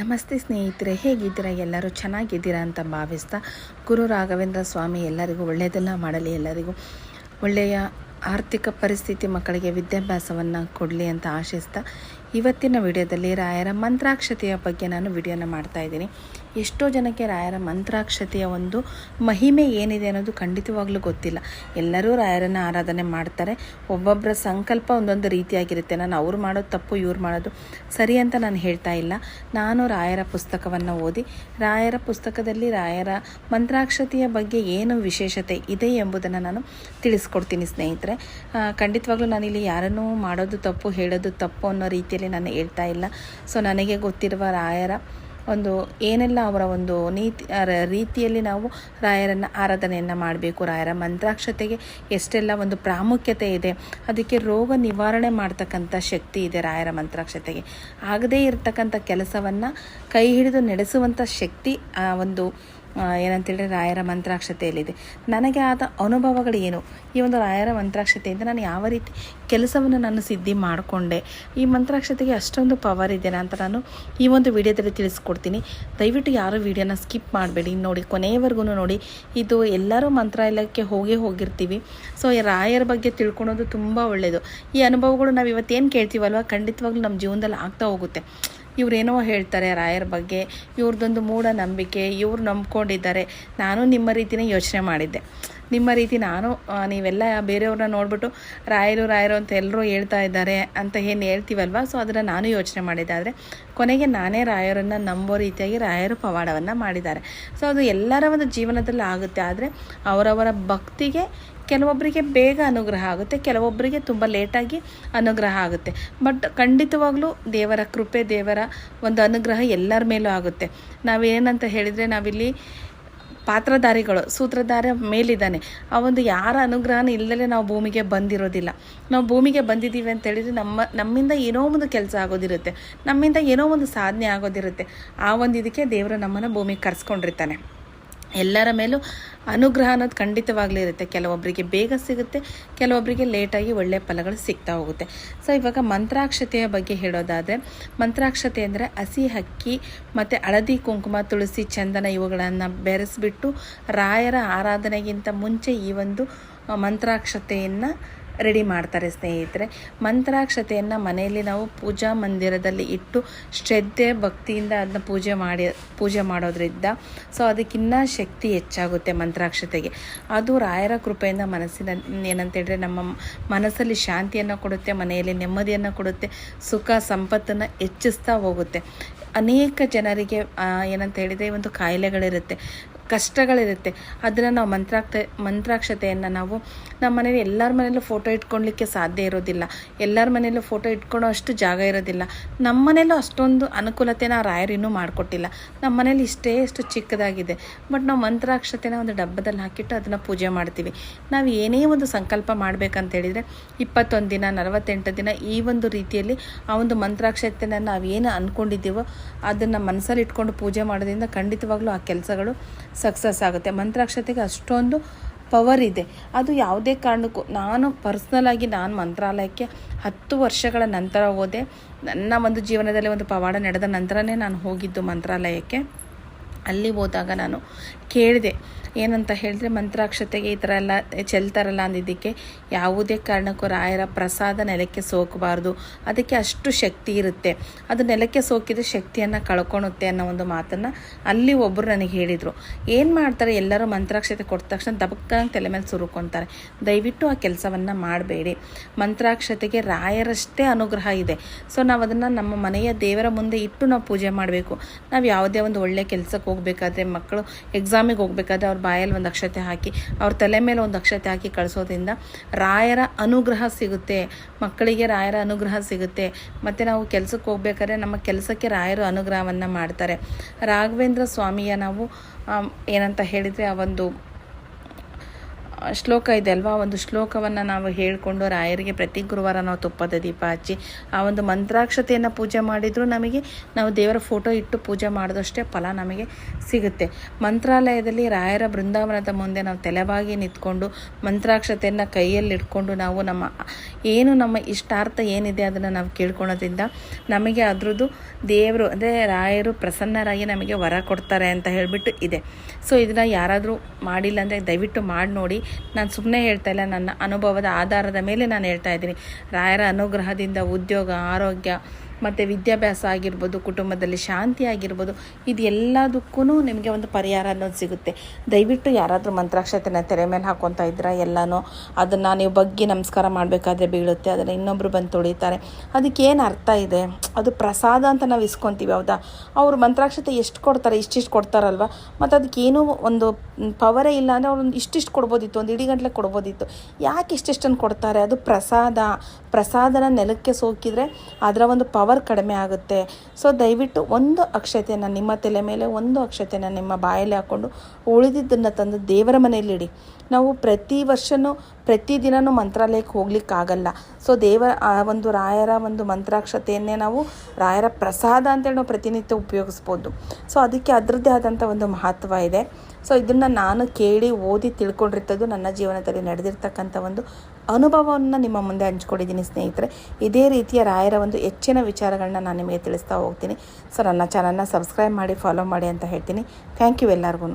ನಮಸ್ತೆ ಸ್ನೇಹಿತರೆ, ಹೇಗಿದ್ದೀರಾ? ಎಲ್ಲರೂ ಚೆನ್ನಾಗಿದ್ದೀರಾ ಅಂತ ಭಾವಿಸ್ತಾ ಗುರು ರಾಘವೇಂದ್ರ ಸ್ವಾಮಿ ಎಲ್ಲರಿಗೂ ಒಳ್ಳೆಯದನ್ನು ಮಾಡಲಿ ಎಲ್ಲರಿಗೂ. ಒಳ್ಳೆಯ ಆರ್ಥಿಕ ಪರಿಸ್ಥಿತಿ ಮಕ್ಕಳಿಗೆ ವಿದ್ಯಾಭ್ಯಾಸವನ್ನು ಕೊಡಲಿ ಅಂತ ಆಶಿಸ್ತಾ ಇವತ್ತಿನ ವಿಡಿಯೋದಲ್ಲಿ ರಾಯರ ಮಂತ್ರಾಕ್ಷತೆಯ ಬಗ್ಗೆ ನಾನು ವಿಡಿಯೋನ ಮಾಡ್ತಾ ಇದ್ದೀನಿ. ಎಷ್ಟೋ ಜನಕ್ಕೆ ರಾಯರ ಮಂತ್ರಾಕ್ಷತೆಯ ಒಂದು ಮಹಿಮೆ ಏನಿದೆ ಅನ್ನೋದು ಖಂಡಿತವಾಗ್ಲೂ ಗೊತ್ತಿಲ್ಲ. ಎಲ್ಲರೂ ರಾಯರನ್ನು ಆರಾಧನೆ ಮಾಡ್ತಾರೆ. ಒಬ್ಬೊಬ್ಬರ ಸಂಕಲ್ಪ ಒಂದೊಂದು ರೀತಿಯಾಗಿರುತ್ತೆ. ನಾನು ಅವ್ರು ಮಾಡೋದು ತಪ್ಪು, ಇವ್ರು ಮಾಡೋದು ಸರಿ ಅಂತ ನಾನು ಹೇಳ್ತಾ ಇಲ್ಲ. ನಾನು ರಾಯರ ಪುಸ್ತಕವನ್ನು ಓದಿ, ರಾಯರ ಪುಸ್ತಕದಲ್ಲಿ ರಾಯರ ಮಂತ್ರಾಕ್ಷತೆಯ ಬಗ್ಗೆ ಏನು ವಿಶೇಷತೆ ಇದೆ ಎಂಬುದನ್ನು ನಾನು ತಿಳಿಸ್ಕೊಡ್ತೀನಿ ಸ್ನೇಹಿತರೆ. ಖಂಡಿತವಾಗ್ಲೂ ನಾನಿಲ್ಲಿ ಯಾರನ್ನೂ ಮಾಡೋದು ತಪ್ಪು, ಹೇಳೋದು ತಪ್ಪು ಅನ್ನೋ ರೀತಿಯಲ್ಲಿ ನಾನು ಹೇಳ್ತಾ ಇಲ್ಲ. ಸೊ ನನಗೆ ಗೊತ್ತಿರುವ ರಾಯರ ಒಂದು ಏನೆಲ್ಲ ಅವರ ಒಂದು ನೀತಿ ರೀತಿಯಲ್ಲಿ ನಾವು ರಾಯರನ್ನು ಆರಾಧನೆಯನ್ನು ಮಾಡಬೇಕು, ರಾಯರ ಮಂತ್ರಾಕ್ಷತೆಗೆ ಎಷ್ಟೆಲ್ಲ ಒಂದು ಪ್ರಾಮುಖ್ಯತೆ ಇದೆ, ಅದಕ್ಕೆ ರೋಗ ನಿವಾರಣೆ ಮಾಡ್ತಕ್ಕಂಥ ಶಕ್ತಿ ಇದೆ ರಾಯರ ಮಂತ್ರಾಕ್ಷತೆಗೆ. ಆಗದೇ ಇರತಕ್ಕಂಥ ಕೆಲಸವನ್ನು ಕೈ ಹಿಡಿದು ನಡೆಸುವಂಥ ಶಕ್ತಿ, ಆ ಒಂದು ಆ, ಏನಂತೇಳಿದ್ರೆ ರಾಯರ ಮಂತ್ರಾಕ್ಷತೆಯಲ್ಲಿದೆ. ನನಗೆ ಆದ ಅನುಭವಗಳು ಏನು? ಈ ಒಂದು ರಾಯರ ಮಂತ್ರಾಕ್ಷತೆಯಿಂದ ನಾನು ಯಾವ ರೀತಿ ಕೆಲಸವನ್ನು ನಾನು ಸಿದ್ಧಿ ಮಾಡಿಕೊಂಡೆ? ಈ ಮಂತ್ರಾಕ್ಷತೆಗೆ ಅಷ್ಟೊಂದು ಪವರ್ ಇದೆ ಅಂತ ನಾನು ಈ ಒಂದು ವಿಡಿಯೋದಲ್ಲಿ ತಿಳಿಸ್ಕೊಡ್ತೀನಿ. ದಯವಿಟ್ಟು ಯಾರೂ ವಿಡಿಯೋನ ಸ್ಕಿಪ್ ಮಾಡಬೇಡಿ. ನೋಡಿ ಕೊನೆಯವರೆಗೂ ನೋಡಿ ಇದು ಎಲ್ಲರೂ ಮಂತ್ರಾಲಯಕ್ಕೆ ಹೋಗೇ ಹೋಗಿರ್ತೀವಿ. ಸೊ ಈ ರಾಯರ ಬಗ್ಗೆ ತಿಳ್ಕೊಳೋದು ತುಂಬ ಒಳ್ಳೆಯದು ಈ ಅನುಭವಗಳು ನಾವು ಇವತ್ತೇನು ಕೇಳ್ತೀವಲ್ವ? ಖಂಡಿತವಾಗ್ಲೂ ನಮ್ಮ ಜೀವನದಲ್ಲಿ ಆಗ್ತಾ ಹೋಗುತ್ತೆ. ಇವರೇನೋ ಹೇಳ್ತಾರೆ ರಾಯರ ಬಗ್ಗೆ ಇವ್ರದ್ದೊಂದು ಮೂಢನಂಬಿಕೆ ಇವ್ರು ನಂಬ್ಕೊಂಡಿದ್ದಾರೆ. ನಾನು ನಿಮ್ಮ ರೀತಿನೇ ಯೋಚನೆ ಮಾಡಿದ್ದೆ. ನಿಮ್ಮ ರೀತಿ ನಾನು ನೀವೆಲ್ಲ ಬೇರೆಯವ್ರನ್ನ ನೋಡ್ಬಿಟ್ಟು ರಾಯರು ರಾಯರು ಅಂತ ಎಲ್ಲರೂ ಹೇಳ್ತಾ ಇದ್ದಾರೆ ಅಂತ ಏನು ಹೇಳ್ತೀವಲ್ವ? ಸೊ ಅದನ್ನು ನಾನು ಯೋಚನೆ ಮಾಡಿದ್ದೆ. ಆದರೆ ಕೊನೆಗೆ ನಾನೇ ರಾಯರನ್ನು ನಂಬೋ ರೀತಿಯಾಗಿ ರಾಯರು ಪವಾಡವನ್ನು ಮಾಡಿದ್ದಾರೆ. ಸೊ ಅದು ಎಲ್ಲರ ಒಂದು ಜೀವನದಲ್ಲಿ ಆಗುತ್ತೆ. ಆದರೆ ಅವರವರ ಭಕ್ತಿಗೆ ಕೆಲವೊಬ್ಬರಿಗೆ ಬೇಗ ಅನುಗ್ರಹ ಆಗುತ್ತೆ ಕೆಲವೊಬ್ಬರಿಗೆ ತುಂಬ ಲೇಟಾಗಿ ಅನುಗ್ರಹ ಆಗುತ್ತೆ. ಬಟ್ ಖಂಡಿತವಾಗ್ಲೂ ದೇವರ ಕೃಪೆ, ದೇವರ ಒಂದು ಅನುಗ್ರಹ ಎಲ್ಲರ ಮೇಲೂ ಆಗುತ್ತೆ. ನಾವೇನಂತ ಹೇಳಿದರೆ ನಾವಿಲ್ಲಿ ಪಾತ್ರಧಾರಿಗಳು, ಸೂತ್ರಧಾರ ಮೇಲಿದ್ದಾನೆ. ಆ ಒಂದು ಯಾರ ಅನುಗ್ರಹ ಇಲ್ಲದೆ ನಾವು ಭೂಮಿಗೆ ಬಂದಿರೋದಿಲ್ಲ. ನಾವು ಭೂಮಿಗೆ ಬಂದಿದ್ದೀವಿ ಅಂತ ಹೇಳಿದ್ರೆ ನಮ್ಮ, ನಮ್ಮಿಂದ ಏನೋ ಒಂದು ಕೆಲಸ ಆಗೋದಿರುತ್ತೆ. ನಮ್ಮಿಂದ ಏನೋ ಒಂದು ಸಾಧನೆ ಆಗೋದಿರುತ್ತೆ. ಆ ಒಂದು ಇದಕ್ಕೆ ದೇವರು ನಮ್ಮನ್ನು ಭೂಮಿಗೆ ಕರ್ಸ್ಕೊಂಡಿರ್ತಾನೆ. ಎಲ್ಲರ ಮೇಲೂ ಅನುಗ್ರಹ ಅನ್ನೋದು ಖಂಡಿತವಾಗ್ಲೂ ಇರುತ್ತೆ ಕೆಲವೊಬ್ಬರಿಗೆ ಬೇಗ ಸಿಗುತ್ತೆ ಕೆಲವೊಬ್ಬರಿಗೆ ಲೇಟಾಗಿ ಒಳ್ಳೆಯ ಫಲಗಳು ಸಿಗ್ತಾ ಹೋಗುತ್ತೆ. ಸೊ ಇವಾಗ ಮಂತ್ರಾಕ್ಷತೆಯ ಬಗ್ಗೆ ಹೇಳೋದಾದರೆ, ಮಂತ್ರಾಕ್ಷತೆ ಅಂದರೆ ಹಸಿ ಹಕ್ಕಿ ಮತ್ತು ಹಳದಿ ಕುಂಕುಮ, ತುಳಸಿ ಚಂದನ ಇವುಗಳನ್ನು ಬೆರೆಸಿಬಿಟ್ಟು ರಾಯರ ಆರಾಧನೆಗಿಂತ ಮುಂಚೆ ಈ ಒಂದು ಮಂತ್ರಾಕ್ಷತೆಯನ್ನು ರೆಡಿ ಮಾಡ್ತಾರೆ ಸ್ನೇಹಿತರೆ. ಮಂತ್ರಾಕ್ಷತೆಯನ್ನು ಮನೆಯಲ್ಲಿ ನಾವು ಪೂಜಾ ಮಂದಿರದಲ್ಲಿ ಇಟ್ಟು ಶ್ರದ್ಧೆ ಭಕ್ತಿಯಿಂದ ಅದನ್ನ ಪೂಜೆ ಮಾಡಿ, ಪೂಜೆ ಮಾಡೋದ್ರಿಂದ ಸೊ ಅದಕ್ಕಿನ್ನ ಶಕ್ತಿ ಹೆಚ್ಚಾಗುತ್ತೆ ಮಂತ್ರಾಕ್ಷತೆಗೆ. ಅದು ರಾಯರ ಕೃಪೆಯಿಂದ ಮನಸ್ಸಿನ, ಏನಂತ ಹೇಳಿದ್ರೆ ನಮ್ಮ ಮನಸ್ಸಲ್ಲಿ ಶಾಂತಿಯನ್ನು ಕೊಡುತ್ತೆ, ಮನೆಯಲ್ಲಿ ನೆಮ್ಮದಿಯನ್ನು ಕೊಡುತ್ತೆ, ಸುಖ ಸಂಪತ್ತನ್ನು ಹೆಚ್ಚಿಸ್ತಾ ಹೋಗುತ್ತೆ. ಅನೇಕ ಜನರಿಗೆ ಏನಂತ ಹೇಳಿದರೆ ಒಂದು ಕಾಯಿಲೆಗಳಿರುತ್ತೆ. ಕಷ್ಟಗಳಿರುತ್ತೆ. ಅದನ್ನು ನಾವು ಮಂತ್ರಾಕ್ತ, ಮಂತ್ರಾಕ್ಷತೆಯನ್ನು ನಾವು ನಮ್ಮ ಮನೇಲಿ ಎಲ್ಲರ ಮನೇಲೂ ಫೋಟೋ ಇಟ್ಕೊಳ್ಲಿಕ್ಕೆ ಸಾಧ್ಯ ಇರೋದಿಲ್ಲ. ಎಲ್ಲರ ಮನೇಲೂ ಫೋಟೋ ಇಟ್ಕೊಳ್ಳೋ ಅಷ್ಟು ಜಾಗ ಇರೋದಿಲ್ಲ. ನಮ್ಮ ಮನೇಲೂ ಅಷ್ಟೊಂದು ಅನುಕೂಲತೆನ ರಾಯರು ಇನ್ನೂ ಮಾಡಿಕೊಟ್ಟಿಲ್ಲ. ನಮ್ಮ ಮನೇಲಿ ಇಷ್ಟೇ ಅಷ್ಟು ಚಿಕ್ಕದಾಗಿದೆ. ಬಟ್ ನಾವು ಮಂತ್ರಾಕ್ಷತೆನ ಒಂದು ಡಬ್ಬದಲ್ಲಿ ಹಾಕಿಟ್ಟು ಅದನ್ನು ಪೂಜೆ ಮಾಡ್ತೀವಿ. ನಾವು ಏನೇ ಒಂದು ಸಂಕಲ್ಪ ಮಾಡಬೇಕಂತ ಹೇಳಿದರೆ ಇಪ್ಪತ್ತೊಂದು ದಿನ, ನಲವತ್ತೆಂಟು ದಿನ ಈ ಒಂದು ರೀತಿಯಲ್ಲಿ ಆ ಒಂದು ಮಂತ್ರಾಕ್ಷತೆನ ನಾವು ಏನು ಅಂದ್ಕೊಂಡಿದ್ದೀವೋ ಅದನ್ನು ಮನಸ್ಸಲ್ಲಿ ಇಟ್ಕೊಂಡು ಪೂಜೆ ಮಾಡೋದ್ರಿಂದ ಖಂಡಿತವಾಗ್ಲೂ ಆ ಕೆಲಸಗಳು ಸಕ್ಸಸ್ ಆಗುತ್ತೆ. ಮಂತ್ರಾಕ್ಷತೆಗೆ ಅಷ್ಟೊಂದು ಪವರ್ ಇದೆ. ಅದು ಯಾವುದೇ ಕಾರಣಕ್ಕೂ ನಾನು ಪರ್ಸ್ನಲಾಗಿ ನಾನು ಮಂತ್ರಾಲಯಕ್ಕೆ ಹತ್ತು ವರ್ಷಗಳ ನಂತರ ಹೋದೆ. ನನ್ನ ಒಂದು ಜೀವನದಲ್ಲಿ ಒಂದು ಪವಾಡ ನಡೆದ ನಂತರನೇ ನಾನು ಹೋಗಿದ್ದು ಮಂತ್ರಾಲಯಕ್ಕೆ. ಅಲ್ಲಿ ಹೋದಾಗ ನಾನು ಕೇಳಿದೆ, ಏನಂತ ಹೇಳಿದ್ರೆ ಮಂತ್ರಾಕ್ಷತೆಗೆ ಈ ಥರ ಎಲ್ಲ ಚೆಲ್ತಾರಲ್ಲ ಅಂದಿದ್ದಕ್ಕೆ ಯಾವುದೇ ಕಾರಣಕ್ಕೂ ರಾಯರ ಪ್ರಸಾದ ನೆಲಕ್ಕೆ ಸೋಕಬಾರ್ದು. ಅದಕ್ಕೆ ಅಷ್ಟು ಶಕ್ತಿ ಇರುತ್ತೆ. ಅದು ನೆಲಕ್ಕೆ ಸೋಕಿದ್ರೆ ಶಕ್ತಿಯನ್ನು ಕಳ್ಕೊಳುತ್ತೆ ಅನ್ನೋ ಒಂದು ಮಾತನ್ನು ಅಲ್ಲಿ ಒಬ್ಬರು ನನಗೆ ಹೇಳಿದರು. ಏನು ಮಾಡ್ತಾರೆ? ಎಲ್ಲರೂ ಮಂತ್ರಾಕ್ಷತೆ ಕೊಟ್ಟ ತಕ್ಷಣ ದಬಕ್ಕಂಗೆ ತಲೆ ಮೇಲೆ ಸುರುಕೊಂತಾರೆ. ದಯವಿಟ್ಟು ಆ ಕೆಲಸವನ್ನು ಮಾಡಬೇಡಿ. ಮಂತ್ರಾಕ್ಷತೆಗೆ ರಾಯರಷ್ಟೇ ಅನುಗ್ರಹ ಇದೆ. ಸೊ ನಾವು ಅದನ್ನು ನಮ್ಮ ಮನೆಯ ದೇವರ ಮುಂದೆ ಇಟ್ಟು ನಾವು ಪೂಜೆ ಮಾಡಬೇಕು. ನಾವು ಯಾವುದೇ ಒಂದು ಒಳ್ಳೆಯ ಕೆಲಸಕ್ಕೆ ಹೋಗಬೇಕಾದ್ರೆ ಮಕ್ಕಳು ಎಕ್ಸಾಮಿಗೆ ಹೋಗಬೇಕಾದ್ರೆ ಅವ್ರ ಬಾಯಲ್ಲಿ ಒಂದು ಅಕ್ಷತೆ ಹಾಕಿ, ಅವ್ರ ತಲೆ ಮೇಲೆ ಒಂದು ಅಕ್ಷತೆ ಹಾಕಿ ಕಳಿಸೋದ್ರಿಂದ ರಾಯರ ಅನುಗ್ರಹ ಸಿಗುತ್ತೆ. ಮಕ್ಕಳಿಗೆ ರಾಯರ ಅನುಗ್ರಹ ಸಿಗುತ್ತೆ. ಮತ್ತು ನಾವು ಕೆಲಸಕ್ಕೆ ಹೋಗ್ಬೇಕಾದ್ರೆ ನಮ್ಮ ಕೆಲಸಕ್ಕೆ ರಾಯರು ಅನುಗ್ರಹವನ್ನು ಮಾಡ್ತಾರೆ. ರಾಘವೇಂದ್ರ ಸ್ವಾಮಿಯ ನಾವು ಏನಂತ ಹೇಳಿದರೆ ಆ ಒಂದು ಶ್ಲೋಕ ಇದೆ ಅಲ್ವಾ? ಒಂದು ಶ್ಲೋಕವನ್ನು ನಾವು ಹೇಳಿಕೊಂಡು ರಾಯರಿಗೆ ಪ್ರತಿ ಗುರುವಾರ ನಾವು ತುಪ್ಪದ ದೀಪ ಹಚ್ಚಿ, ಆ ಒಂದು ಮಂತ್ರಾಕ್ಷತೆಯನ್ನು ಪೂಜೆ ಮಾಡಿದರೂ ನಮಗೆ, ನಾವು ದೇವರ ಫೋಟೋ ಇಟ್ಟು ಪೂಜೆ ಮಾಡಿದಷ್ಟೇ ಫಲ ನಮಗೆ ಸಿಗುತ್ತೆ. ಮಂತ್ರಾಲಯದಲ್ಲಿ ರಾಯರ ಬೃಂದಾವನದ ಮುಂದೆ ನಾವು ತಲೆಬಾಗಿ ನಿಂತ್ಕೊಂಡು, ಮಂತ್ರಾಕ್ಷತೆಯನ್ನು ಕೈಯಲ್ಲಿ ಇಟ್ಕೊಂಡು ನಾವು ನಮ್ಮ, ಏನು ನಮ್ಮ ಇಷ್ಟಾರ್ಥ ಏನಿದೆ ಅದನ್ನು ನಾವು ಕೇಳ್ಕೊಳೋದ್ರಿಂದ ನಮಗೆ ಅದರದ್ದು ದೇವರು, ಅಂದರೆ ರಾಯರು ಪ್ರಸನ್ನರಾಗಿ ನಮಗೆ ವರ ಕೊಡ್ತಾರೆ ಅಂತ ಹೇಳಿಬಿಟ್ಟು ಇದೆ. ಸೊ ಇದನ್ನು ಯಾರಾದರೂ ಮಾಡಿಲ್ಲ ಅಂದರೆ ದಯವಿಟ್ಟು ಮಾಡಿ ನೋಡಿ ನಾನು ಸುಮ್ಮನೆ ಹೇಳ್ತಾ ಇಲ್ಲ, ನನ್ನ ಅನುಭವದ ಆಧಾರದ ಮೇಲೆ ನಾನು ಹೇಳ್ತಾ ಇದ್ದೀನಿ. ರಾಯರ ಅನುಗ್ರಹದಿಂದ ಉದ್ಯೋಗ, ಆರೋಗ್ಯ ಮತ್ತು ವಿದ್ಯಾಭ್ಯಾಸ ಆಗಿರ್ಬೋದು, ಕುಟುಂಬದಲ್ಲಿ ಶಾಂತಿ ಆಗಿರ್ಬೋದು, ಇದು ಎಲ್ಲದಕ್ಕೂ ನಿಮಗೆ ಒಂದು ಪರಿಹಾರ ಅನ್ನೋದು ಸಿಗುತ್ತೆ. ದಯವಿಟ್ಟು ಯಾರಾದರೂ ಮಂತ್ರಾಕ್ಷತೆನ ತೆರೆ ಮೇಲೆ ಹಾಕೊತಾ ಇದ್ದೀರಾ ಎಲ್ಲನೂ, ಅದನ್ನು ನೀವು ಬಗ್ಗೆ ನಮಸ್ಕಾರ ಮಾಡಬೇಕಾದ್ರೆ ಬೀಳುತ್ತೆ, ಅದನ್ನು ಇನ್ನೊಬ್ಬರು ಬಂದು ತೊಳಿತಾರೆ. ಅದಕ್ಕೆ ಏನು ಅರ್ಥ ಇದೆ? ಅದು ಪ್ರಸಾದ ಅಂತ ನಾವು ಇಸ್ಕೊತೀವಿ, ಹೌದಾ? ಅವರು ಮಂತ್ರಾಕ್ಷತೆ ಎಷ್ಟು ಕೊಡ್ತಾರೆ, ಇಷ್ಟಿಷ್ಟು ಕೊಡ್ತಾರಲ್ವ? ಮತ್ತು ಅದಕ್ಕೇನೂ ಒಂದು ಪವರೇ ಇಲ್ಲ ಅಂದರೆ ಅವ್ರು ಇಷ್ಟಿಷ್ಟು ಕೊಡ್ಬೋದಿತ್ತು, ಒಂದು ಇಡೀ ಗಂಟ್ಲೆ ಕೊಡ್ಬೋದಿತ್ತು. ಯಾಕೆ ಇಷ್ಟಿಷ್ಟನ್ನು ಕೊಡ್ತಾರೆ? ಅದು ಪ್ರಸಾದ. ಪ್ರಸಾದನ ನೆಲಕ್ಕೆ ಸೋಕಿದರೆ ಅದರ ಒಂದು ಪವರ್ ಕಡಿಮೆ ಆಗುತ್ತೆ. ಸೊ ದಯವಿಟ್ಟು ಒಂದು ಅಕ್ಷತೆಯನ್ನು ನಿಮ್ಮ ತಲೆ ಮೇಲೆ, ಒಂದು ಅಕ್ಷತೆಯನ್ನು ನಿಮ್ಮ ಬಾಯಲ್ಲಿ ಹಾಕ್ಕೊಂಡು ಉಳಿದಿದ್ದನ್ನು ತಂದು ದೇವರ ಮನೆಯಲ್ಲಿ ಇಡಿ ನಾವು ಪ್ರತಿ ವರ್ಷವೂ ಪ್ರತಿದಿನವೂ ಮಂತ್ರಾಲಯಕ್ಕೆ ಹೋಗ್ಲಿಕ್ಕಾಗಲ್ಲ. ಸೊ ದೇವ, ಆ ಒಂದು ರಾಯರ ಒಂದು ಮಂತ್ರಾಕ್ಷತೆಯನ್ನೇ ನಾವು ರಾಯರ ಪ್ರಸಾದ ಅಂತೇಳಿ ನಾವು ಪ್ರತಿನಿತ್ಯ ಉಪಯೋಗಿಸ್ಬೋದು. ಸೊ ಅದಕ್ಕೆ ಅದರದ್ದೇ ಆದಂಥ ಒಂದು ಮಹತ್ವ ಇದೆ. ಸೊ ಇದನ್ನು ನಾನು ಕೇಳಿ ಓದಿ ತಿಳ್ಕೊಂಡಿರ್ತದ್ದು ನನ್ನ ಜೀವನದಲ್ಲಿ ನಡೆದಿರ್ತಕ್ಕಂಥ ಒಂದು ಅನುಭವವನ್ನು ನಿಮ್ಮ ಮುಂದೆ ಹಂಚ್ಕೊಂಡಿದ್ದೀನಿ ಸ್ನೇಹಿತರೆ. ಇದೇ ರೀತಿಯ ರಾಯರ ಒಂದು ಹೆಚ್ಚಿನ ವಿಚಾರಗಳನ್ನ ನಾನು ನಿಮಗೆ ತಿಳಿಸ್ತಾ ಹೋಗ್ತೀನಿ. ಸೊ ನನ್ನ ಚಾನಲ್ನ ಸಬ್ಸ್ಕ್ರೈಬ್ ಮಾಡಿ ಫಾಲೋ ಮಾಡಿ ಅಂತ ಹೇಳ್ತೀನಿ. ಥ್ಯಾಂಕ್ ಯು ಎಲ್ಲರಿಗೂ